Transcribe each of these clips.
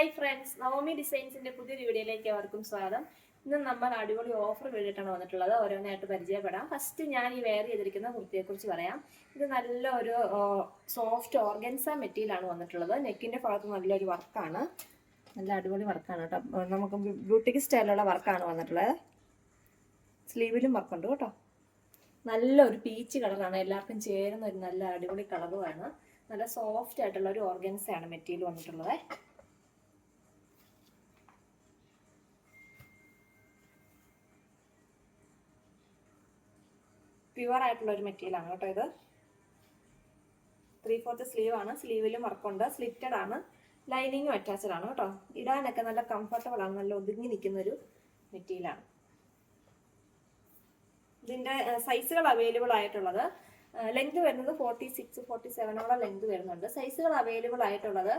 Hi friends Naomi ഡിസൈൻസിന്റെ പുതിയൊരു വീഡിയോയിലേക്ക് അവർക്കും സ്വാഗതം. ഇന്ന് നമ്മൾ അടിപൊളി ഓഫർ വേണ്ടിയിട്ടാണ് വന്നിട്ടുള്ളത്. ഓരോന്നായിട്ട് പരിചയപ്പെടാം. ഫസ്റ്റ് ഞാൻ ഈ വെയർ ചെയ്തിരിക്കുന്ന കുർത്തിയെ കുറിച്ച് പറയാം. ഇത് നല്ല ഒരു സോഫ്റ്റ് ഓർഗൻസ മെറ്റീരിയലാണ് വന്നിട്ടുള്ളത്. നെക്കിന്റെ ഭാഗത്ത് നല്ലൊരു വർക്കാണ് നല്ല അടിപൊളി വർക്കാണ് കേട്ടോ. നമുക്ക് ബ്യൂട്ടിക്ക് സ്റ്റൈലുള്ള വർക്കാണ് വന്നിട്ടുള്ളത്. സ്ലീവിലും വർക്കുണ്ട് കേട്ടോ. നല്ലൊരു പീച്ച് കളറാണ് എല്ലാവർക്കും ചേരുന്ന ഒരു നല്ല അടിപൊളി കളറുമാണ് നല്ല സോഫ്റ്റ് ആയിട്ടുള്ള ഒരു ഓർഗൻസയാണ് മെറ്റീരിയൽ വന്നിട്ടുള്ളത്. പ്യുവർ ആയിട്ടുള്ള ഒരു മെറ്റീരിയൽ ആണ് കേട്ടോ ഇത്. ത്രീ ഫോർത്ത് സ്ലീവ് ആണ് സ്ലീവിലും വർക്കുണ്ട് സ്ലിറ്റഡ് ആണ്. ലൈനിങ്ങും അറ്റാച്ച്ഡ് ആണ് കേട്ടോ. ഇടാനൊക്കെ നല്ല കംഫർട്ടബിൾ ആണ്. നല്ല ഒതുങ്ങി നിൽക്കുന്ന ഒരു മെറ്റീരിയൽ ആണ്. ഇതിന്റെ സൈസുകൾ അവൈലബിൾ ആയിട്ടുള്ളത് ലെങ്ത് വരുന്നത് ഫോർട്ടി സിക്സ് ഫോർട്ടി സെവനോളം ലെങ്ത് വരുന്നുണ്ട് സൈസുകൾ അവൈലബിൾ ആയിട്ടുള്ളത്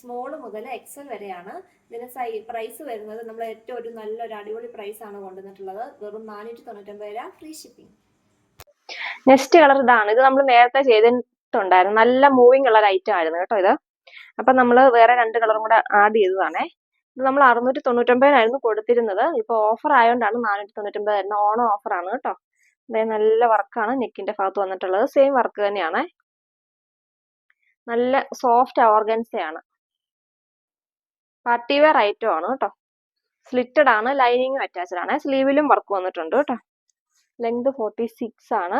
സ്മോൾ മുതൽ എക്സൽ വരെയാണ്. ഇതിന് സൈ പ്രൈസ് വരുന്നത് നമ്മൾ ഏറ്റവും ഒരു നല്ലൊരു അടിപൊളി പ്രൈസാണ് കൊണ്ടുവന്നിട്ടുള്ളത്. വെറും നാനൂറ്റി തൊണ്ണൂറ്റൊമ്പത് രൂപ ഫ്രീ ഷിപ്പിംഗ് നെക്സ്റ്റ് കളർ ഇതാണ്. ഇത് നമ്മൾ നേരത്തെ ചെയ്തിട്ടുണ്ടായിരുന്നു. നല്ല മൂവിങ് ഉള്ള ഐറ്റം ആയിരുന്നു കേട്ടോ ഇത്. അപ്പൊ നമ്മൾ വേറെ രണ്ട് കളറും കൂടെ ആഡ് ചെയ്തതാണേ. ഇത് നമ്മൾ അറുന്നൂറ്റി തൊണ്ണൂറ്റൊമ്പതിനായിരുന്നു കൊടുത്തിരുന്നത്. ഇപ്പൊ ഓഫർ ആയതുകൊണ്ടാണ് നാനൂറ്റി തൊണ്ണൂറ്റൊമ്പതായിരുന്നു ഓണം ഓഫർ ആണ് കേട്ടോ. അതായത് നല്ല വർക്കാണ് നെക്കിന്റെ ഭാഗത്ത് വന്നിട്ടുള്ളത്. സെയിം വർക്ക് തന്നെയാണ്. നല്ല സോഫ്റ്റ് ഓർഗൻസയാണ് പാർട്ടി വെയർ ഐറ്റം ആണ് കേട്ടോ. സ്ലിറ്റഡ് ആണ്. ലൈനിങ്ങും അറ്റാച്ച്ഡ് ആണ്. സ്ലീവിലും വർക്ക് വന്നിട്ടുണ്ട് കേട്ടോ. ലെങ്ത് ഫോർട്ടി സിക്സ് ആണ്.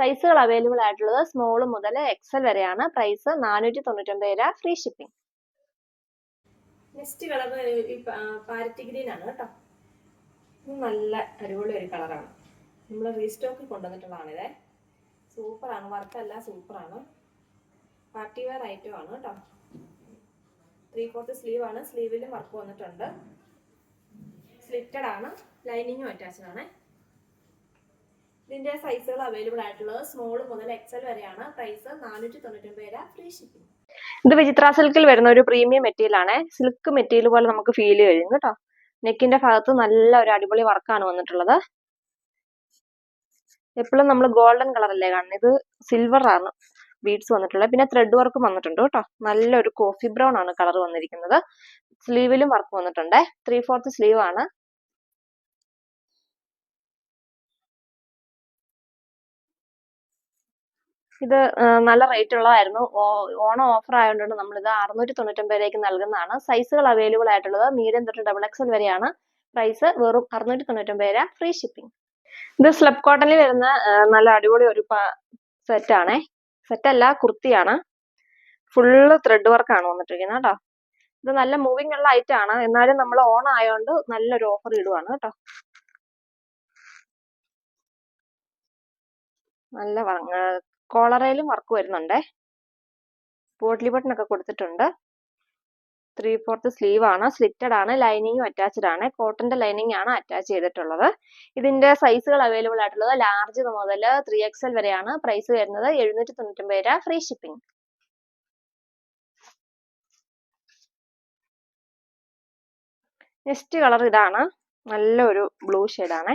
സൈസുകൾ അവൈലബിൾ ആയിട്ടുള്ളത് സ്മോൾ മുതൽ എക്സൽ വരെയാണ്. പ്രൈസ് നാനൂറ്റി തൊണ്ണൂറ്റൊമ്പത് രൂപ free shipping next colour പാരറ്റി green ആണ് കേട്ടോ. നല്ല അടിപൊളി ഒരു കളറാണ് നമ്മൾ റീസ്റ്റോക്കിൽ കൊണ്ടുവന്നിട്ടുള്ളതാണ് ഇതേ. സൂപ്പറാണ് വർക്കല്ല സൂപ്പറാണ് പാർട്ടി വെയർ ഐറ്റം ആണ് കേട്ടോ. ത്രീ ഫോർത്ത് സ്ലീവ് ആണ്. സ്ലീവിലും വർക്ക് വന്നിട്ടുണ്ട്. സ്ലിറ്റഡ് ആണ്. ലൈനിങ്ങും അറ്റാച്ച്ഡ് ആണ്. ഇതിന്റെ സൈസുകൾ അവൈലബിൾ ആയിട്ടുള്ളത് സ്മോൾ മുതൽ എക്സൽ വരെയാണ്. പ്രൈസ് നാനൂറ്റി തൊണ്ണൂറ്റൊമ്പത് രൂപ ഫ്രീ ഷിപ്പിംഗ് ഇത് വിചിത്ര സിൽക്കിൽ വരുന്ന ഒരു പ്രീമിയം മെറ്റീരിയൽ ആണ്. സിൽക്ക് മെറ്റീരിയൽ പോലെ നമുക്ക് ഫീൽ ചെയ്യും കേട്ടോ. നെക്കിന്റെ ഭാഗത്ത് നല്ല ഒരു അടിപൊളി വർക്കാണ് വന്നിട്ടുള്ളത്. എപ്പോഴും നമ്മൾ ഗോൾഡൻ കളറല്ലേ കാണുന്നത് ഇത് സിൽവർ ആണ് ബീഡ്സ് വന്നിട്ടുള്ളത്. പിന്നെ ത്രെഡ് വർക്കും വന്നിട്ടുണ്ട് കേട്ടോ. നല്ലൊരു കോഫി ബ്രൗൺ ആണ് കളർ വന്നിരിക്കുന്നത്. സ്ലീവിലും വർക്ക് വന്നിട്ടുണ്ട്. ത്രീ ഫോർത്ത് സ്ലീവ് ആണ്. ഇത് നല്ല റേറ്റ് ഉള്ളതായിരുന്നു. ഓണം ഓഫർ ആയതുകൊണ്ട് നമ്മൾ ഇത് അറുന്നൂറ്റി തൊണ്ണൂറ്റൊമ്പതിലേക്ക് നൽകുന്നതാണ്. സൈസുകൾ അവൈലബിൾ ആയിട്ടുള്ളത് മീഡിയം തൊട്ട് ഡബിൾ എക്സൽ വരെയാണ്. പ്രൈസ് വെറും അറുന്നൂറ്റി തൊണ്ണൂറ്റൊമ്പത് രൂപ ഫ്രീ ഷിപ്പിംഗ് ഇത് സ്ലബ് കോട്ടണിൽ വരുന്ന നല്ല അടിപൊളി ഒരു സെറ്റ് ആണേ. സെറ്റ് അല്ല കുർത്തിയാണ്. ഫുള്ള് ത്രെഡ് വർക്കാണ് വന്നിട്ടിരിക്കുന്നത് കേട്ടോ. ഇത് നല്ല മൂവിങ് ഉള്ള ഐറ്റം ആണ്. എന്നാലും നമ്മൾ ഓൺ ആയതുകൊണ്ട് നല്ലൊരു ഓഫർ ഇടുവാണ് കേട്ടോ. നല്ല കോളറയിലും വർക്ക് വരുന്നുണ്ടേ. പോട്ട്ലി ബട്ടൺ ഒക്കെ കൊടുത്തിട്ടുണ്ട്. ത്രീ ഫോർത്ത് സ്ലീവ് ആണ് സ്ലിറ്റഡ് ആണ് ലൈനിങ്ങും അറ്റാച്ച്ഡ് ആണ്. കോട്ടന്റെ ലൈനിങ് ആണ് അറ്റാച്ച് ചെയ്തിട്ടുള്ളത്. ഇതിന്റെ സൈസുകൾ അവൈലബിൾ ആയിട്ടുള്ളത് ലാർജ് മുതൽ ത്രീ എക്സൽ വരെയാണ് പ്രൈസ് വരുന്നത്. എഴുന്നൂറ്റി തൊണ്ണൂറ്റൊമ്പത് രൂപ ഫ്രീ ഷിപ്പിംഗ് നെക്സ്റ്റ് കളർ ഇതാണ്. നല്ലൊരു ബ്ലൂ ആണ്.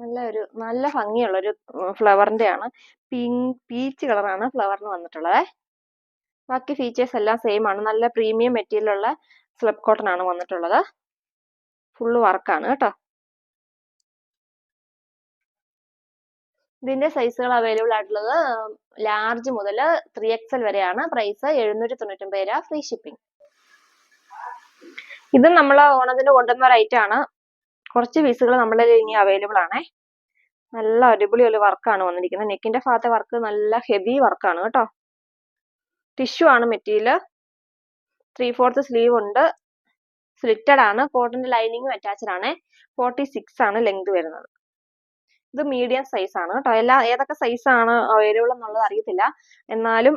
നല്ല ഒരു നല്ല ഭംഗിയുള്ള ഒരു ഫ്ലവറിന്റെ ആണ് പിങ്ക് പീച്ച് കളറാണ് ഫ്ലവറിന് വന്നിട്ടുള്ളത്. ബാക്കി ഫീച്ചേഴ്സ് എല്ലാം സെയിം ആണ് നല്ല പ്രീമിയം മെറ്റീരിയൽ ഉള്ള സ്ലബ് കോട്ടൺ ആണ് വന്നിട്ടുള്ളത്. ഫുള്ള് വർക്കാണ് കേട്ടോ. ഇതിന്റെ സൈസുകൾ അവൈലബിൾ ആയിട്ടുള്ളത് ലാർജ് മുതൽ ത്രീ എക്സൽ വരെയാണ്. പ്രൈസ് എഴുന്നൂറ്റി തൊണ്ണൂറ്റൊമ്പത് രൂപ. Free shipping. ഇത് നമ്മൾ ഓണത്തിന് കൊണ്ടുവന്ന ഒരു ഐറ്റം ആണ് കുറച്ച് പീസുകൾ നമ്മുടെ ഇനി അവൈലബിൾ ആണേ. നല്ല അടിപൊളി ഒരു വർക്കാണ് വന്നിരിക്കുന്നത്. നെക്കിന്റെ ഭാഗത്തെ വർക്ക് നല്ല ഹെവി വർക്കാണ് കേട്ടോ. ടിഷ്യൂ ആണ് മെറ്റീരിയൽ ത്രീ ഫോർത്ത് സ്ലീവ് ഉണ്ട്. സ്ലിറ്റഡ് ആണ്. കോട്ടന്റെ ലൈനിങ്ങും അറ്റാച്ച്ഡ് ആണ്. ഫോർട്ടി സിക്സ് ആണ് ലെങ്ത് വരുന്നത്. ഇത് മീഡിയം സൈസ് ആണ് കേട്ടോ. എല്ലാ ഏതൊക്കെ സൈസ് ആണ് അവൈലബിൾ എന്നുള്ളത് അറിയത്തില്ല. എന്നാലും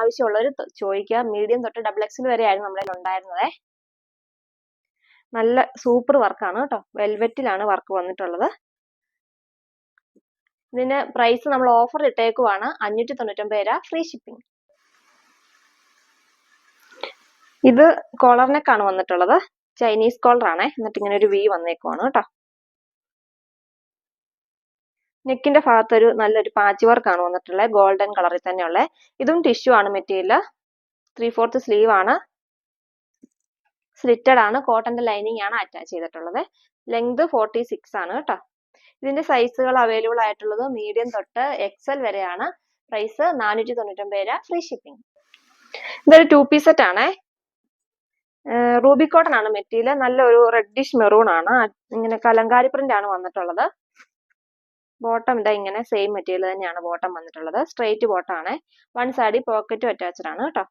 ആവശ്യമുള്ളവർ ചോദിക്കുക. മീഡിയം തൊട്ട് ഡബിൾ എക്സിൽ വരെ ആയിരുന്നു നമ്മുടെ ഉണ്ടായിരുന്നത്. നല്ല സൂപ്പർ വർക്കാണ് കേട്ടോ. വെൽവെറ്റിലാണ് വർക്ക് വന്നിട്ടുള്ളത്. ഇതിന് പ്രൈസ് നമ്മൾ ഓഫർ ഇട്ടേക്കുവാണ്. അഞ്ഞൂറ്റി തൊണ്ണൂറ്റൊമ്പത് രൂപ ഫ്രീ ഷിപ്പിംഗ് ഇത് കോളർ നെക്ക് ആണ് വന്നിട്ടുള്ളത്. ചൈനീസ് കോളർ ആണേ. എന്നിട്ട് ഇങ്ങനെ ഒരു വി വന്നേക്കുവാണ് കേട്ടോ. നെക്കിന്റെ ഭാഗത്ത് ഒരു നല്ലൊരു പാച്ച് വർക്കാണ് വന്നിട്ടുള്ളത്. ഗോൾഡൻ കളറിൽ തന്നെയുള്ള. ഇതും ടിഷ്യൂ ആണ് മെറ്റീരിയൽ ത്രീ ഫോർത്ത് സ്ലീവ് ആണ്. സ്ലിറ്റഡ് ആണ്. കോട്ടന്റെ ലൈനിങ് ആണ് അറ്റാച്ച് ചെയ്തിട്ടുള്ളത്. ലെങ്ത് ഫോർട്ടി സിക്സ് ആണ് കേട്ടോ. ഇതിന്റെ സൈസുകൾ അവൈലബിൾ ആയിട്ടുള്ളത് മീഡിയം തൊട്ട് എക്സൽ വരെയാണ്. പ്രൈസ് നാനൂറ്റി തൊണ്ണൂറ്റൊമ്പത് രൂപ. ഫ്രീ ഷിപ്പിംഗ് ഇതൊരു ടു പീസ് സെറ്റ് ആണേ. റൂബി കോട്ടൺ ആണ് മെറ്റീരിയൽ. നല്ലൊരു റെഡിഷ് മെറൂൺ ആണ്. ഇങ്ങനെ കലങ്കാരി പ്രിന്റ് ആണ് വന്നിട്ടുള്ളത്. ബോട്ടം ഇതാ ഇങ്ങനെ സെയിം മെറ്റീരിയൽ തന്നെയാണ് ബോട്ടം വന്നിട്ടുള്ളത്. സ്ട്രെയിറ്റ് ബോട്ടം ആണ്. വൺ സൈഡിൽ പോക്കറ്റും അറ്റാച്ച്ഡ് ആണ് കേട്ടോ.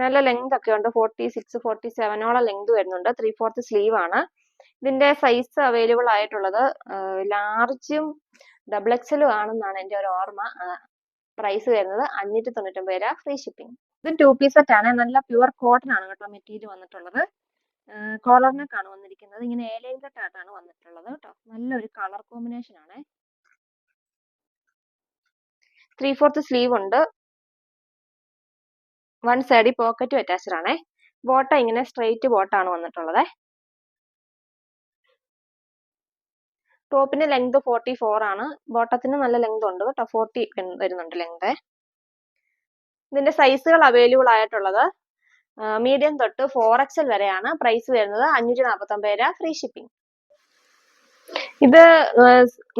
നല്ല ലെങ്ത് ഒക്കെ ഉണ്ട്. ഫോർട്ടി സിക്സ് ഫോർട്ടി സെവനോളം ലെങ്ത് വരുന്നുണ്ട്. ത്രീ ഫോർത്ത് സ്ലീവ് ആണ്. ഇതിന്റെ സൈസ് അവൈലബിൾ ആയിട്ടുള്ളത് ലാർജും ഡബിൾ എക്സലും ആണെന്നാണ് എന്റെ ഒരു ഓർമ്മ. പ്രൈസ് വരുന്നത് അഞ്ഞൂറ്റി തൊണ്ണൂറ്റൊമ്പത് രൂപ ഫ്രീ ഷിപ്പിംഗ് ഇത് ടു പീസ് സെറ്റ് ആണ്. നല്ല പ്യുവർ കോട്ടൺ ആണ് കേട്ടോ മെറ്റീരിയൽ വന്നിട്ടുള്ളത്. കോളർ വന്നിരിക്കുന്നത്. ഇങ്ങനെ ഏലൈൻ കട്ട് വന്നിട്ടുള്ളത് കേട്ടോ. നല്ലൊരു കളർ കോമ്പിനേഷൻ ആണ്. ത്രീ ഫോർത്ത് സ്ലീവ് ഉണ്ട്. വൺ സൈഡിൽ പോക്കറ്റ് അറ്റാച്ച്ഡ് ആണേ. ബോട്ട ഇങ്ങനെ സ്ട്രെയിറ്റ് ബോട്ടാണ് വന്നിട്ടുള്ളത്. ടോപ്പിന്റെ ലെങ്ത് ഫോർട്ടി ഫോർ ആണ്. ബോട്ടത്തിന് നല്ല ലെങ്ത് ഉണ്ട് കേട്ടോ. ഫോർട്ടി വരുന്നുണ്ട് ലെങ്ത് ഇതിന്റെ സൈസുകൾ അവൈലബിൾ ആയിട്ടുള്ളത് മീഡിയം തൊട്ട് ഫോർ എക്സൽ വരെയാണ്. പ്രൈസ് വരുന്നത് അഞ്ഞൂറ്റി നാൽപ്പത്തി ഒമ്പത് രൂപ ഫ്രീ ഷിപ്പിംഗ് ഇത്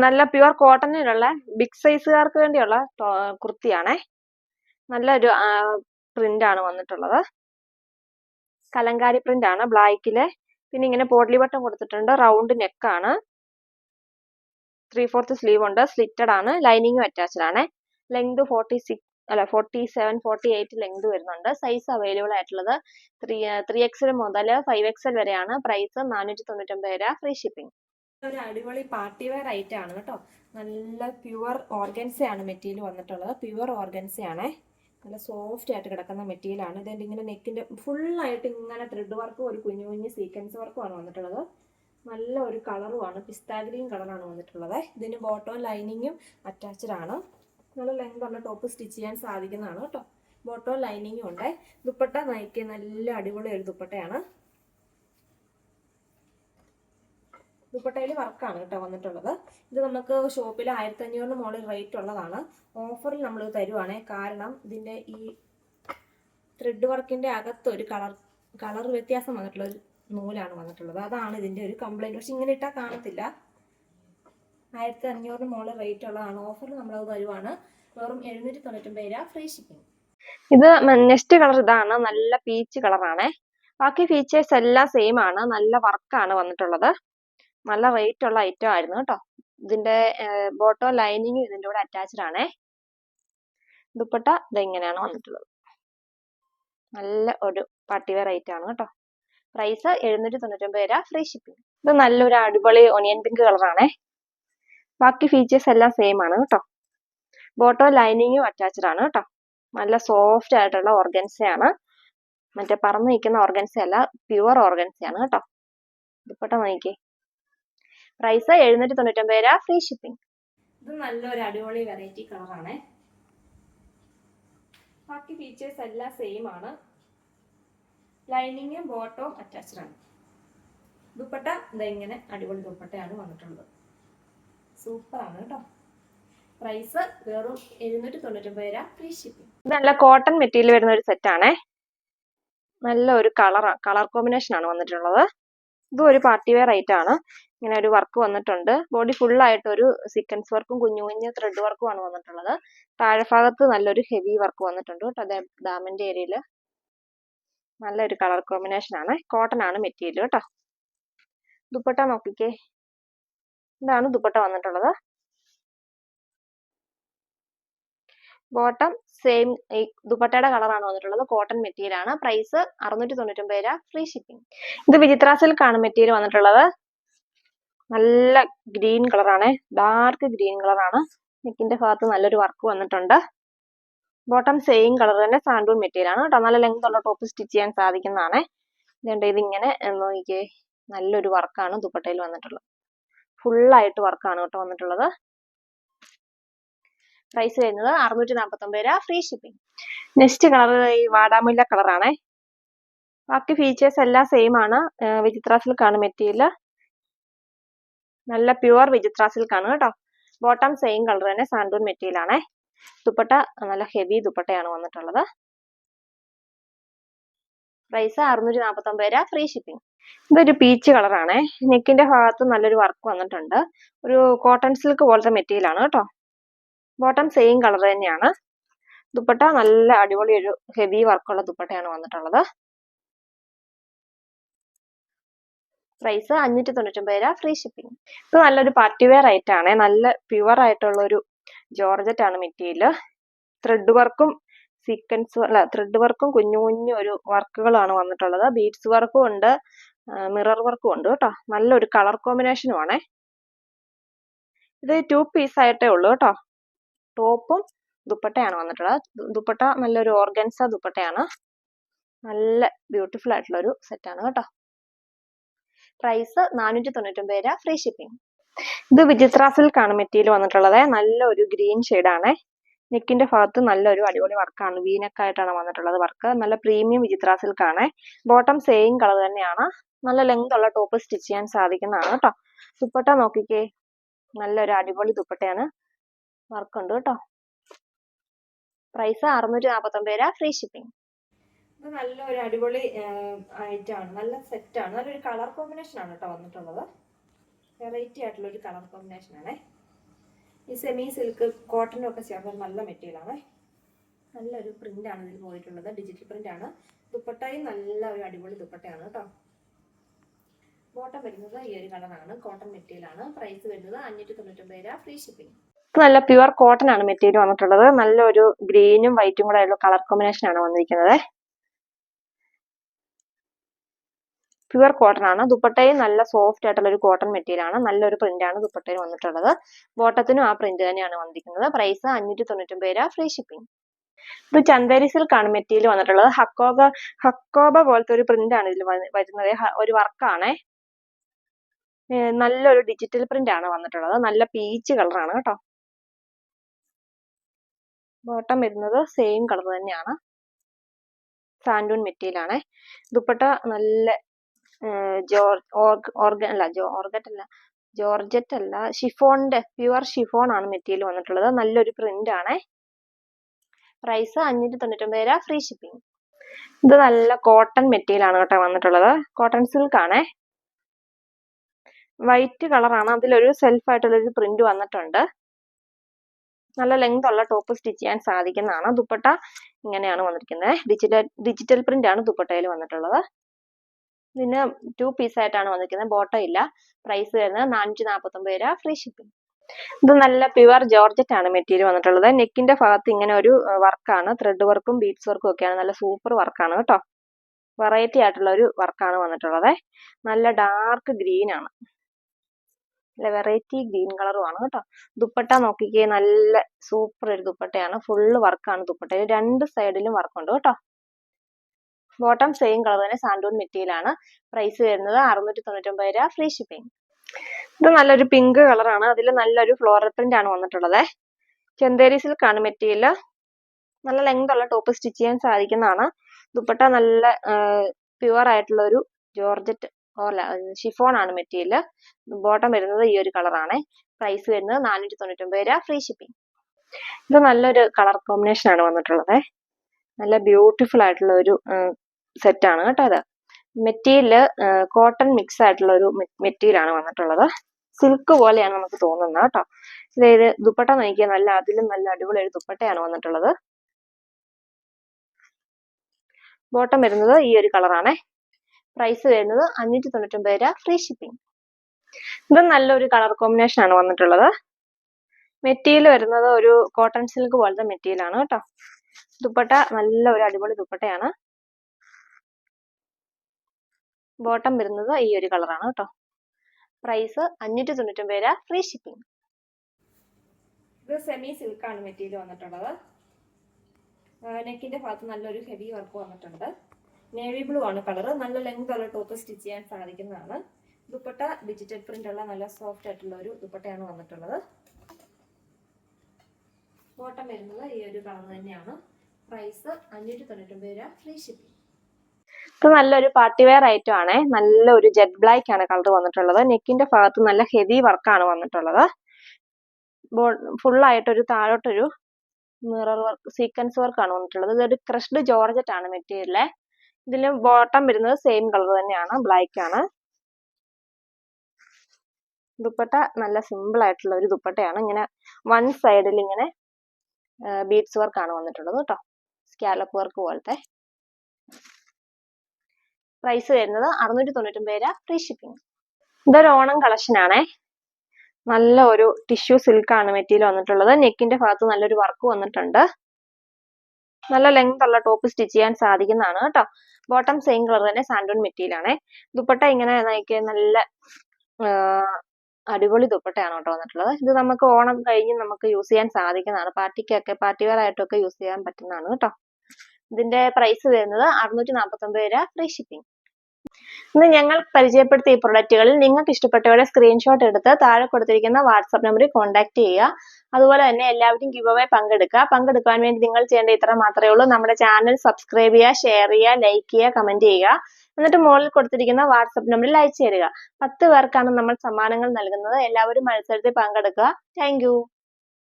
നല്ല പ്യുവർ കോട്ടണിലുള്ള ബിഗ് സൈസുകാർക്ക് വേണ്ടിയുള്ള കുർത്തിയാണേ. നല്ലൊരു പ്രിന്റ് ആണ് വന്നിട്ടുള്ളത്. കലങ്കാരി പ്രിന്റ് ആണ് ബ്ലാക്കിൽ പിന്നെ ഇങ്ങനെ പോഡ്ലി ബട്ടൺ കൊടുത്തിട്ടുണ്ട് റൗണ്ട് നെക്കാണ് ത്രീ ഫോർത്ത് സ്ലീവ് ഉണ്ട് സ്ലിറ്റഡ് ആണ് ലൈനിങ്ങും അറ്റാച്ച്ഡ് ആണ്. ലെങ്ത് ഫോർട്ടി സിക്സ് അല്ല forty seven forty eight length വരുന്നുണ്ട്. സൈസ് അവൈലബിൾ ആയിട്ടുള്ളത് ത്രീ ത്രീ എക്സൽ മുതൽ ഫൈവ് എക്സൽ വരെയാണ്. പ്രൈസ് നാനൂറ്റി തൊണ്ണൂറ്റൊമ്പത് രൂപ ഫ്രീ ഷിപ്പിംഗ് ഒരു അടിപൊളി പാർട്ടി വെയർ ഐറ്റം ആണ് കേട്ടോ. നല്ല പ്യുവർ ഓർഗൻസയാണ് മെറ്റീരിയൽ വന്നിട്ടുള്ളത്. പ്യുവർ ഓർഗൻസയാണേ നല്ല സോഫ്റ്റ് ആയിട്ട് കിടക്കുന്ന മെറ്റീരിയൽ ആണ്. ഇതിന്റെ ഇങ്ങനെ നെക്കിന്റെ ഫുള്ളായിട്ട് ഇങ്ങനെ ത്രെഡ് വർക്കും ഒരു കുഞ്ഞു കുഞ്ഞു സീക്വൻസ് വർക്കും ആണ് വന്നിട്ടുള്ളത്. നല്ല ഒരു കളറുമാണ് പിസ്താ ഗ്രീൻ കളറാണ് വന്നിട്ടുള്ളത്. ഇതിന് ബോട്ടം ലൈനിങ്ങും അറ്റാച്ച്ഡ് ആണ്. നല്ല ലെങ്ത് ഉള്ള ടോപ്പ് സ്റ്റിച്ച് ചെയ്യാൻ സാധിക്കുന്നതാണ് കേട്ടോ. ബോട്ടം ലൈനിങ്ങും ഉണ്ട്. ദുപ്പട്ട നയിക്ക് നല്ല അടിപൊളി ഒരു ദുപ്പട്ടയാണ്. ദുപ്പട്ടയിൽ വർക്കാണ് കേട്ടോ വന്നിട്ടുള്ളത്. ഇത് നമുക്ക് ഷോപ്പിൽ ആയിരത്തി അഞ്ഞൂറിന് മുകളിൽ റേറ്റ് ഉള്ളതാണ്. ഓഫറിൽ നമ്മൾ തരുവാണ്. കാരണം ഇതിന്റെ ഈ ത്രെഡ് വർക്കിന്റെ അകത്ത് ഒരു കളർ കളർ വ്യത്യാസം വന്നിട്ടുള്ള ഒരു നൂലാണ് വന്നിട്ടുള്ളത്. അതാണ് ഇതിന്റെ ഒരു കംപ്ലൈന്റ് പക്ഷെ ഇങ്ങനെ ഇട്ടാൽ കാണത്തില്ല. ആയിരത്തി അഞ്ഞൂറിന് മുകളിൽ റേറ്റ് ഉള്ളതാണ്. ഓഫറിൽ നമ്മളത് തരുവാണ്. വെറും എഴുന്നൂറ്റി തൊണ്ണൂറ്റൊമ്പത് രൂപ ഫ്രീ ഷിപ്പിംഗ് ഇത് നെക്സ്റ്റ് കളർ ഇതാണ്. നല്ല പീച്ച് കളറാണ്. ബാക്കി ഫീച്ചേഴ്സ് എല്ലാം സെയിം ആണ്. നല്ല വർക്കാണ് വന്നിട്ടുള്ളത്. നല്ല റേറ്റ് ഉള്ള ഐറ്റം ആയിരുന്നു കേട്ടോ. ഇതിന്റെ ബോട്ടോ ലൈനിങ് ഇതിന്റെ കൂടെ അറ്റാച്ച്ഡ് ആണേ. ദുപ്പട്ട ഇതെങ്ങനെയാണ് വന്നിട്ടുള്ളത്. നല്ല ഒരു പാർട്ടി വെയർ ഐറ്റം ആണ് കേട്ടോ. പ്രൈസ് എഴുന്നൂറ്റി തൊണ്ണൂറ്റൊമ്പത് രൂപ ഫ്രീ ഷിപ്പിംഗ് ഇത് നല്ലൊരു അടിപൊളി ഒനിയൻ പിങ്ക് കളറാണേ ബാക്കി ഫീച്ചേഴ്സ് എല്ലാം സെയിം ആണ് കേട്ടോ. ബോട്ടോ ലൈനിങ്ങും അറ്റാച്ച്ഡ് ആണ് കേട്ടോ. നല്ല സോഫ്റ്റ് ആയിട്ടുള്ള ഓർഗൻസയാണ് മറ്റേ പറന്ന് നിൽക്കുന്ന ഓർഗൻസ അല്ല പ്യുവർ ഓർഗൻസയാണ് കേട്ടോ. ദുപ്പട്ട നോക്കിക്കേ. പ്രൈസ് എഴുന്നൂറ്റി തൊണ്ണൂറ്റൊമ്പത് രൂപ ഫ്രീ ഷിപ്പിംഗ് ഇത് നല്ലൊരു അടിപൊളി വെറൈറ്റി കളറാണ് ബാക്കി ഫീച്ചേഴ്സ് എല്ലാം സെയിം ആണ്. ലൈനിങ്ങും ബോട്ടവും അറ്റാച്ച്ഡ് ആണ്. ദുപ്പട്ട ഇതാ ഇങ്ങനെ അടിപൊളി ദുപ്പട്ടയാണ് വന്നിട്ടുള്ളത്. സൂപ്പറാണ് കേട്ടോ. പ്രൈസ് വെറും എഴുന്നൂറ്റി തൊണ്ണൂറ്റൊമ്പത് രൂപ ഫ്രീ ഷിപ്പിംഗ് ഇത് നല്ല കോട്ടൺ മെറ്റീരിയൽ വരുന്ന ഒരു സെറ്റ് ആണേ. നല്ല ഒരു കളർ കളർ കോമ്പിനേഷൻ ആണ് വന്നിട്ടുള്ളത്. ഇതും ഒരു പാർട്ടി വെയർ ഐറ്റം ആണ്. ഇങ്ങനെ ഒരു വർക്ക് വന്നിട്ടുണ്ട്. ബോഡി ഫുൾ ആയിട്ട് ഒരു സീക്വൻസ് വർക്കും കുഞ്ഞു കുഞ്ഞു ത്രെഡ് വർക്കുമാണ് വന്നിട്ടുള്ളത്. താഴെ ഭാഗത്ത് നല്ലൊരു ഹെവി വർക്ക് വന്നിട്ടുണ്ട് കേട്ടോ. അതേ ഡാമിന്റെ ഏരിയയിൽ. നല്ലൊരു കളർ കോമ്പിനേഷൻ ആണ്. കോട്ടൺ ആണ് മെറ്റീരിയൽ കേട്ടോ. ദുപ്പട്ട നോക്കിക്കേ. ഇതാണ് ദുപ്പട്ട വന്നിട്ടുള്ളത്. ബോട്ടം സെയിം ഈ ദുപ്പട്ടയുടെ കളറാണ് വന്നിട്ടുള്ളത്. കോട്ടൺ മെറ്റീരിയൽ ആണ്. പ്രൈസ് അറുന്നൂറ്റി തൊണ്ണൂറ്റൊമ്പത് രൂപ. ഫ്രീ ഷിപ്പിംഗ് ഇത് വിചിത്ര സിൽക്ക് ആണ് മെറ്റീരിയൽ വന്നിട്ടുള്ളത്. നല്ല ഗ്രീൻ കളറാണ്. ഡാർക്ക് ഗ്രീൻ കളറാണ്. നെക്കിന്റെ ഭാഗത്ത് നല്ലൊരു വർക്ക് വന്നിട്ടുണ്ട്. ബോട്ടം സെയിം കളർ തന്നെ സാൻഡൂൺ മെറ്റീരിയൽ ആണ് കേട്ടോ. നല്ല ലെങ്ത് ഉള്ള ടോപ്പ് സ്റ്റിച്ച് ചെയ്യാൻ സാധിക്കുന്നതാണ്. ഇതുകൊണ്ട് ഇതിങ്ങനെ നോക്കിയേ നല്ലൊരു വർക്കാണ് ദുപ്പട്ടയിൽ വന്നിട്ടുള്ളത്. ഫുള്ളായിട്ട് വർക്കാണ് കേട്ടോ വന്നിട്ടുള്ളത്. പ്രൈസ് വരുന്നത് അറുന്നൂറ്റി നാൽപ്പത്തി ഒമ്പത് രൂപ ഫ്രീ ഷിപ്പിംഗ് നെക്സ്റ്റ് കളർ ഈ വാടാമുല്ല കളറാണേ. ബാക്കി ഫീച്ചേഴ്സ് എല്ലാം സെയിം ആണ്. വിചിത്ര സിൽക്ക് ആണ് മെറ്റീരിയൽ നല്ല പ്യുവർ വിചിത്ര സിൽക്കാണ് കേട്ടോ. ബോട്ടം സെയിം കളർ തന്നെ സാൻഡൂൺ മെറ്റീരിയൽ ആണേ. ദുപ്പട്ട നല്ല ഹെവി ദുപ്പട്ടയാണ് വന്നിട്ടുള്ളത്. പ്രൈസ് അറുന്നൂറ്റി നാൽപ്പത്തി ഒമ്പത് രൂപ ഫ്രീ ഷിപ്പിംഗ് ഇതൊരു പീച്ച് കളറാണേ നെക്കിന്റെ ഭാഗത്ത് നല്ലൊരു വർക്ക് വന്നിട്ടുണ്ട്. ഒരു കോട്ടൺ സിൽക്ക് പോലത്തെ മെറ്റീരിയൽ ആണ് കേട്ടോ. ബോട്ടം സെയിം കളർ തന്നെയാണ്. ദുപ്പട്ട നല്ല അടിപൊളി ഒരു ഹെവി വർക്കുള്ള ദുപ്പട്ടയാണ് വന്നിട്ടുള്ളത്. പ്രൈസ് അഞ്ഞൂറ്റി തൊണ്ണൂറ്റൊമ്പത് രൂപ ഫ്രീ ഷിപ്പിംഗ് ഇത് നല്ലൊരു പാർട്ടി വെയർ ആയിട്ടാണ് നല്ല പ്യുവർ ആയിട്ടുള്ള ഒരു ജോർജറ്റ് ആണ് മെറ്റീരിയൽ ത്രെഡ് വർക്കും സീക്വൻസ് അല്ല ത്രെഡ് വർക്കും കുഞ്ഞു കുഞ്ഞു ഒരു വർക്കുകളാണ് വന്നിട്ടുള്ളത്. ബീഡ്സ് വർക്കും ഉണ്ട്. മിറർ വർക്കും ഉണ്ട് കേട്ടോ. നല്ലൊരു കളർ കോമ്പിനേഷനും ആണേ. ഇത് ടു പീസ് ആയിട്ടേ ഉള്ളൂ കേട്ടോ. ടോപ്പും ദുപ്പട്ടയാണ് വന്നിട്ടുള്ളത്. ദുപ്പട്ട നല്ലൊരു ഓർഗൻസ ദുപ്പട്ടയാണ്. നല്ല ബ്യൂട്ടിഫുൾ ആയിട്ടുള്ള ഒരു സെറ്റാണ് കേട്ടോ. പ്രൈസ് നാനൂറ്റി തൊണ്ണൂറ്റൊമ്പത് രൂപ ഫ്രീ ഷിപ്പിംഗ് ഇത് വിചിത്ര സിൽക്കാണ് മെറ്റീരിയൽ വന്നിട്ടുള്ളത്. നല്ല ഒരു ഗ്രീൻ ആണ്. നെക്കിന്റെ ഭാഗത്ത് നല്ലൊരു അടിപൊളി വർക്കാണ് വീനക്കായിട്ടാണ് വന്നിട്ടുള്ളത് വർക്ക് നല്ല പ്രീമിയം വിചിത്ര സിൽക്കാണ് ബോട്ടം സെയിം കളർ തന്നെയാണ്. നല്ല ലെങ്ത് ഉള്ള ടോപ്പ് സ്റ്റിച്ച് ചെയ്യാൻ സാധിക്കുന്നതാണ് കേട്ടോ ദുപ്പട്ട നോക്കിക്കേ. നല്ലൊരു അടിപൊളി ദുപ്പട്ടയാണ്. വർക്ക് ഉണ്ട് കേട്ടോ പ്രൈസ് അറുന്നൂറ്റി നാൽപ്പത്തൊമ്പത് രൂപ ഫ്രീ ഷിപ്പിംഗ് ഇത് നല്ലൊരു അടിപൊളി ഐറ്റമാണ് നല്ല സെറ്റാണ് നല്ലൊരു കളർ കോമ്പിനേഷൻ ആണ് കേട്ടോ വന്നിട്ടുള്ളത്. വെറൈറ്റി ആയിട്ടുള്ള ഒരു കളർ കോമ്പിനേഷൻ ആണേ. ഈ സെമി സിൽക്ക് കോട്ടനും ഒക്കെ ചേർന്ന നല്ല മെറ്റീരിയൽ ആണ്. നല്ലൊരു പ്രിന്റ് ആണ് ഇതിൽ പോയിട്ടുള്ളത്. ഡിജിറ്റൽ പ്രിന്റ് ആണ്. ദുപ്പട്ടയും നല്ല ഒരു അടിപൊളി ദുപ്പട്ടയാണ് കേട്ടോ. ബോട്ടം വരുന്നത് ഈ ഒരു കളറാണ് കോട്ടൺ മെറ്റീരിയലാണ് പ്രൈസ് വരുന്നത് അഞ്ഞൂറ്റി തൊണ്ണൂറ്റൊമ്പത് രൂപ ഫ്രീ ഷിപ്പിംഗ് നല്ല പ്യുവർ കോട്ടൺ ആണ് മെറ്റീരിയൽ വന്നിട്ടുള്ളത്. നല്ലൊരു ഗ്രീനും വൈറ്റും കൂടെ ഉള്ള കളർ കോമ്പിനേഷൻ ആണ് വന്നിരിക്കുന്നത്. പ്യുവർ കോട്ടൺ ആണ്. ദുപ്പട്ടയും നല്ല സോഫ്റ്റ് ആയിട്ടുള്ള ഒരു കോട്ടൺ മെറ്റീരിയൽ ആണ്. നല്ലൊരു പ്രിന്റ് ആണ് ദുപ്പട്ടയിൽ വന്നിട്ടുള്ളത്. ബോട്ടത്തിനും ആ പ്രിന്റ് തന്നെയാണ് വന്നിരിക്കുന്നത്. പ്രൈസ് അഞ്ഞൂറ്റി തൊണ്ണൂറ്റൊമ്പത് രൂപ ഫ്രീ ഷിപ്പിംഗ് ഇത് ചന്ദേരി സിൽക്ക് ആണ് മെറ്റീരിയൽ വന്നിട്ടുള്ളത്. ഹക്കോബ ഹക്കോബ പോലത്തെ ഒരു പ്രിന്റ് ആണ് ഇതിൽ വരുന്നത്. ഒരു വർക്കാണേ നല്ലൊരു ഡിജിറ്റൽ പ്രിന്റ് ആണ് വന്നിട്ടുള്ളത്. നല്ല പീച്ച് കളറാണ് കേട്ടോ. ബോട്ടം വരുന്നത് സെയിം കളർ തന്നെയാണ്. സാൻഡൂൺ മെറ്റീരിയൽ ആണ്. ദുപ്പട്ട നല്ല ഓർഗൻ അല്ല ജോ അല്ല ജോർജറ്റ് അല്ല ഷിഫോണിന്റെ പ്യുവർ ഷിഫോൺ ആണ് മെറ്റീരിയൽ വന്നിട്ടുള്ളത്. നല്ലൊരു പ്രിന്റ് ആണ് പ്രൈസ് അഞ്ഞൂറ്റി തൊണ്ണൂറ്റൊമ്പത് രൂപ ഫ്രീ ഷിപ്പിംഗ് ഇത് നല്ല കോട്ടൺ മെറ്റീരിയൽ ആണ് കേട്ടോ വന്നിട്ടുള്ളത്. കോട്ടൺ സിൽക്ക് ആണേ. വൈറ്റ് കളറാണ് അതിലൊരു സെൽഫ് ആയിട്ടുള്ള ഒരു പ്രിന്റ് വന്നിട്ടുണ്ട്. നല്ല ലെങ്ത് ഉള്ള ടോപ്പ് സ്റ്റിച്ച് ചെയ്യാൻ സാധിക്കുന്നതാണ്. ദുപ്പട്ട ഇങ്ങനെയാണ് വന്നിരിക്കുന്നത്. ഡിജിറ്റൽ ഡിജിറ്റൽ പ്രിന്റ് ആണ് ദുപ്പട്ടയിൽ വന്നിട്ടുള്ളത്. ഇതിന് ടു പീസ് ആയിട്ടാണ് വന്നിരിക്കുന്നത്. ബോട്ടം ഇല്ല. പ്രൈസ് വരുന്നത് നാനൂറ്റി നാൽപ്പത്തൊമ്പത് രൂപ ഫ്രീ ഷിപ്പിംഗ് ഇത് നല്ല പ്യുവർ ജോർജറ്റ് ആണ് മെറ്റീരിയൽ വന്നിട്ടുള്ളത്. നെക്കിന്റെ ഭാഗത്ത് ഇങ്ങനെ ഒരു വർക്കാണ് ത്രെഡ് വർക്കും ബീഡ്സ് വർക്കും ഒക്കെയാണ്. നല്ല സൂപ്പർ വർക്കാണ് കേട്ടോ. വെറൈറ്റി ആയിട്ടുള്ള ഒരു വർക്കാണ് വന്നിട്ടുള്ളത്. നല്ല ഡാർക്ക് ഗ്രീൻ ആണ്. നല്ല വെറൈറ്റി ഗ്രീൻ കളറും ആണ് കേട്ടോ. ദുപ്പട്ട നോക്കിക്കേ നല്ല സൂപ്പർ ഒരു ദുപ്പട്ടയാണ്. ഫുള്ള് വർക്കാണ് ദുപ്പട്ടയിൽ. രണ്ട് സൈഡിലും വർക്കുണ്ട് കേട്ടോ. ബോട്ടം സെയിം കളർ തന്നെ സാൻഡൂൺ മെറ്റീരിയലാണ് പ്രൈസ് വരുന്നത് അറുന്നൂറ്റി തൊണ്ണൂറ്റൊമ്പത് രൂപ ഫ്രീ ഷിപ്പിംഗ്. ഇത് നല്ലൊരു പിങ്ക് കളറാണ് അതിൽ നല്ലൊരു ഫ്ലോറൽ പ്രിന്റ് ആണ് വന്നിട്ടുള്ളത്. ചെന്തേരി സിൽക്ക് ആണ് മെറ്റീരിയൽ. നല്ല ലെങ്ത് ഉള്ള ടോപ്പ് സ്റ്റിച്ച് ചെയ്യാൻ സാധിക്കുന്നതാണ്. ദുപ്പട്ട നല്ല പ്യുവർ ആയിട്ടുള്ള ഒരു ജോർജറ്റ് ഓല ഷിഫോൺ ആണ് മെറ്റീരിയൽ. ബോട്ടം വരുന്നത് ഈ ഒരു കളറാണ് പ്രൈസ് വരുന്നത് നാനൂറ്റി തൊണ്ണൂറ്റൊമ്പത് രൂപ ഫ്രീ ഷിപ്പിംഗ്. ഇത് നല്ലൊരു കളർ കോമ്പിനേഷൻ ആണ് വന്നിട്ടുള്ളത്. നല്ല ബ്യൂട്ടിഫുൾ ആയിട്ടുള്ള ഒരു സെറ്റ് ആണ് കേട്ടോ അത്. മെറ്റീരിയൽ കോട്ടൺ മിക്സ് ആയിട്ടുള്ള ഒരു മെറ്റീരിയൽ ആണ് വന്നിട്ടുള്ളത്. സിൽക്ക് പോലെയാണ് നമുക്ക് തോന്നുന്നത് കേട്ടോ. അതായത് ദുപ്പട്ട നോക്കിയ നല്ല അതിലും നല്ല അടിപൊളി ഒരു ദുപ്പട്ടയാണ് വന്നിട്ടുള്ളത്. ബോട്ടം വരുന്നത് ഈ ഒരു കളറാണേ പ്രൈസ് വരുന്നത് അഞ്ഞൂറ്റി തൊണ്ണൂറ്റൊമ്പത് രൂപ ഫ്രീ ഷിപ്പിംഗ് ഇത് നല്ലൊരു കളർ കോമ്പിനേഷൻ ആണ് വന്നിട്ടുള്ളത്. മെറ്റീരിയൽ വരുന്നത് ഒരു കോട്ടൺ സിൽക്ക് പോലത്തെ മെറ്റീരിയൽ ആണ് കേട്ടോ. ദുപ്പട്ട നല്ല ഒരു അടിപൊളി ദുപ്പട്ടയാണ്. ബോട്ടം വരുന്നത് ഈ ഒരു കളറാണ് കേട്ടോ. പ്രൈസ് അഞ്ഞൂറ്റി തൊണ്ണൂറ്റൊമ്പത് രൂപ ഫ്രീ ഷിപ്പിംഗ് ഇത് സെമി സിൽക്കാണ് മെറ്റീരിയൽ വന്നിട്ടുള്ളത്. നെക്കിന്റെ ഭാഗത്ത് നല്ലൊരു ഹെവി വർക്ക് വന്നിട്ടുണ്ട്. നേവി ബ്ലൂ ആണ് കളർ നല്ല ലെങ്ത് ഉള്ള ടോപ്പ് സ്റ്റിച്ച് ചെയ്യാൻ സാധിക്കുന്നതാണ്. ദുപ്പട്ട ഡിജിറ്റൽ പ്രിന്റ് ഉള്ള നല്ല സോഫ്റ്റ് ആയിട്ടുള്ള ഒരു ദുപ്പട്ടയാണ് വന്നിട്ടുള്ളത്. ബോട്ടം വരുന്നത് ഈ ഒരു കളർ തന്നെയാണ്. പ്രൈസ് അഞ്ഞൂറ്റി തൊണ്ണൂറ്റൊമ്പത് രൂപ ഫ്രീ ഷിപ്പിംഗ് ഇത് നല്ലൊരു പാർട്ടി വെയർ ഐറ്റം ആണ്. നല്ല ഒരു ജെറ്റ് ബ്ലാക്ക് ആണ് കളർ വന്നിട്ടുള്ളത്. നെക്കിന്റെ ഭാഗത്ത് നല്ല ഹെവി വർക്കാണ് വന്നിട്ടുള്ളത്. ഫുൾ ആയിട്ടൊരു താഴോട്ടൊരു മിറർ വർക്ക് സീക്വൻസ് വർക്ക് ആണ് വന്നിട്ടുള്ളത്. ഇതൊരു ക്രഷ്ഡ് ജോർജറ്റ് ആണ് മെറ്റീരിയൽ ഇതിൽ ബോട്ടം വരുന്നത് സെയിം കളർ തന്നെയാണ്. ബ്ലാക്ക് ആണ്. ദുപ്പട്ട നല്ല സിമ്പിൾ ആയിട്ടുള്ള ഒരു ദുപ്പട്ടയാണ്. ഇങ്ങനെ വൺ സൈഡിൽ ഇങ്ങനെ ബീഡ്സ് വർക്ക് ആണ് വന്നിട്ടുള്ളത് കേട്ടോ. സ്കാലപ്പ് വർക്ക് പോലത്തെ. പ്രൈസ് വരുന്നത് അറുന്നൂറ്റി തൊണ്ണൂറ്റൊമ്പത് രൂപ ഫ്രീ ഷിപ്പിംഗ് ഇതൊരു ഓണം കളക്ഷൻ ആണേ. നല്ല ഒരു ടിഷ്യൂ സിൽക്ക് ആണ് മെറ്റീരിയൽ വന്നിട്ടുള്ളത്. നെക്കിന്റെ ഭാഗത്ത് നല്ലൊരു വർക്ക് വന്നിട്ടുണ്ട്. നല്ല ലെങ്ത് ഉള്ള ടോപ്പ് സ്റ്റിച്ച് ചെയ്യാൻ സാധിക്കുന്നതാണ് കേട്ടോ ബോട്ടം സെയിം കളർ തന്നെ സാൻഡോൺ മെറ്റീരിയൽ ആണേ. ദുപ്പട്ട ഇങ്ങനെ നയിക്കുക നല്ല അടിപൊളി ദുപ്പട്ടയാണ് കേട്ടോ വന്നിട്ടുള്ളത്. ഇത് നമുക്ക് ഓണം കഴിഞ്ഞ് നമുക്ക് യൂസ് ചെയ്യാൻ സാധിക്കുന്നതാണ്. പാർട്ടിക്കൊക്കെ പാർട്ടി വെയർ ആയിട്ടൊക്കെ യൂസ് ചെയ്യാൻ പറ്റുന്നതാണ് കേട്ടോ ഇതിന്റെ പ്രൈസ് വരുന്നത് അറുന്നൂറ്റി നാൽപ്പത്തി ഒമ്പത് രൂപ ഫ്രീ ഷിപ്പിംഗ് ഇന്ന് ഞങ്ങൾ പരിചയപ്പെടുത്തിയ ഈ പ്രൊഡക്റ്റുകളിൽ നിങ്ങൾക്ക് ഇഷ്ടപ്പെട്ടവരെ സ്ക്രീൻഷോട്ട് എടുത്ത് താഴെ കൊടുത്തിരിക്കുന്ന വാട്സാപ്പ് നമ്പറിൽ കോൺടാക്ട് ചെയ്യുക. അതുപോലെ തന്നെ എല്ലാവരും ഗിവ് അവേ പങ്കെടുക്കുക. പങ്കെടുക്കാൻ വേണ്ടി നിങ്ങൾ ചെയ്യേണ്ട ഇത്ര മാത്രമേ ഉള്ളൂ. നമ്മുടെ ചാനൽ സബ്സ്ക്രൈബ് ചെയ്യുക ഷെയർ ചെയ്യുക ലൈക്ക് ചെയ്യുക കമന്റ് ചെയ്യുക. എന്നിട്ട് മുകളിൽ കൊടുത്തിരിക്കുന്ന വാട്സാപ്പ് നമ്പറിൽ അയച്ചു തരിക. പത്ത് പേർക്കാണ് നമ്മൾ സമ്മാനങ്ങൾ നൽകുന്നത്. എല്ലാവരും മത്സരത്തിൽ പങ്കെടുക്കുക. താങ്ക്